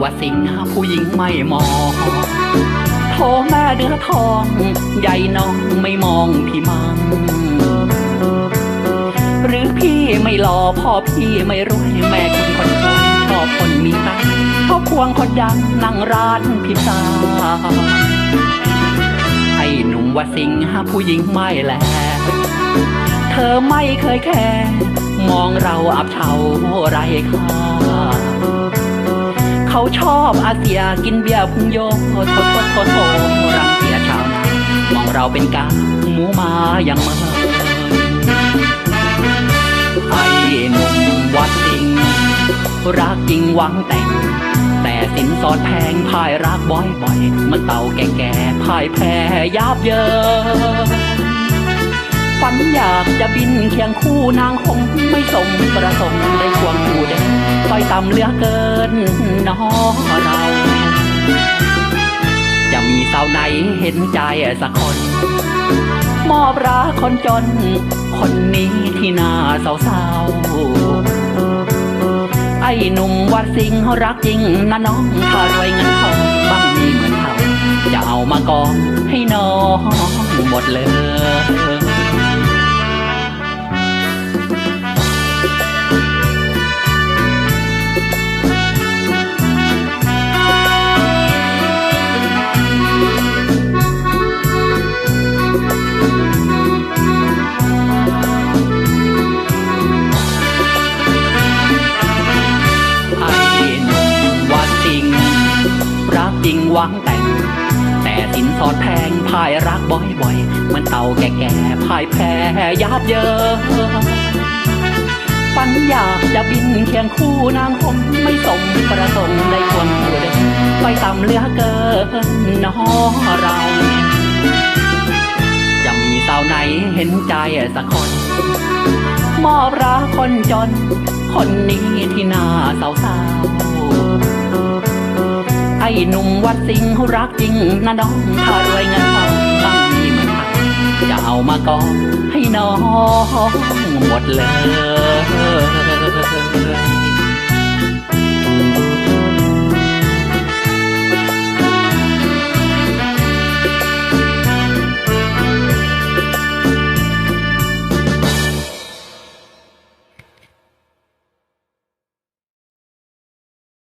ว่าสิ่งผู้หญิงไม่มองโทแม่เดือทอง ใหญ่น้องไม่มองพี่มังหรือพี่ไม่หล่อพ่อพี่ไม่รวยแม่คุณคนจนชอบคนมีตังค์ชอบควงคนดังนั่งร้านพิซซ่าไอ้หนุ่มว่าสิงหาผู้หญิงไม่แลเธอไม่เคยแค่มองเราอับเฉาไรค่า เขาชอบอาเซียกินเบียร์พุงโยโทษโทษโทโทรังเกียจชาวนา มองเราเป็นกาหมูมาอย่างเมื่อไอ้หนุ่มวัดสิง รักจริงหวังแต่ง แต่สินสอดแพงพายรักบ่อยๆมันเต่าแก่ๆพายแพ้ยับเยิน ฝันอยากจะบินเคียงคู่นางคงไม่สมประสงค์ได้ควงคู่เดินไฟต่ำเลือเกินน้อเรา จะมีสาวไหนเห็นใจสักคน มอบรักคนจน คนนี้ที่น่าเศร้าๆไอ้หนุ่มวัดสิงห์รักจริงนะน้องถ้ารวยเงินทองบ้างมีเหมือนเขาจะเอามากองให้น้องหมดเลย วังแต่ง แต่สินสอดแพงพายรักบ่อยๆ มันเต่าแก่ๆพายแพ้ยับเยินฝันอยากจะบินเคียงคู่นางคงไม่สมประสงค์ได้ควงคู่เดินไปต่ำเลือเกินน้อเรา จะมีสาวไหนเห็นใจสักคน มอบรักคนจน คนนี้ที่น่าเศร้าๆไอ้ หนุ่มวัดสิงห์รักจริงนะน้องถ้ารวยเงินทองบ้างมีเหมือนกันจะเอามากองให้น้องหมดเลย